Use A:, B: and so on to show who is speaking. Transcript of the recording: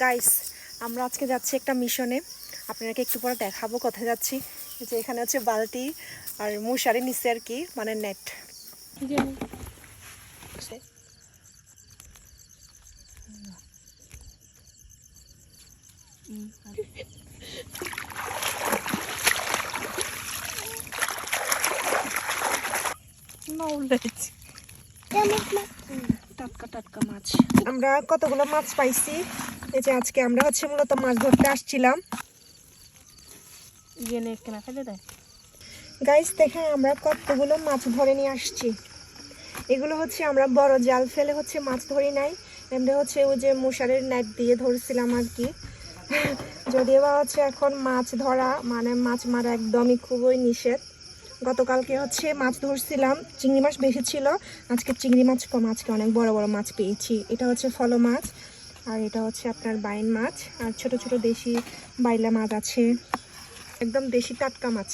A: Guys আমরা আজকে যাচ্ছি একটা মিশনে। আপনাকে একটু পরে দেখাবো কোথায় যাচ্ছি। যে এখানে হচ্ছে বালতি আর মশারি নিচে আর কি মানে নেট টাটকা টাটকা মাছ। আমরা কতগুলো মাছ পাইছি? এই যে আজকে আমরা হচ্ছে মূলত মাছ ধরতে আসছিলাম। গাইস দেখেন আমরা কতগুলো মাছ ধরে নিয়ে আসছি। এগুলো হচ্ছে আমরা বড় জাল ফেলে হচ্ছে মাছ ধরি নাই। এমনি হচ্ছে ওই যে মশারির নেট দিয়ে ধরছিলাম আর কি। যদিও বা হচ্ছে এখন মাছ ধরা মানে মাছ মারা একদমই খুবই নিষেধ। গতকালকে হচ্ছে মাছ ধরছিলাম চিংড়ি মাছ বেশি ছিল। আজকে চিংড়ি মাছ কম আজকে অনেক বড় বড় মাছ পেয়েছি। এটা হচ্ছে ফলো মাছ। আর এটা হচ্ছে আপনার বাইন মাছ। আর ছোট ছোট দেশি বাইলা মাছ আছে। একদম দেশি টাটকা মাছ।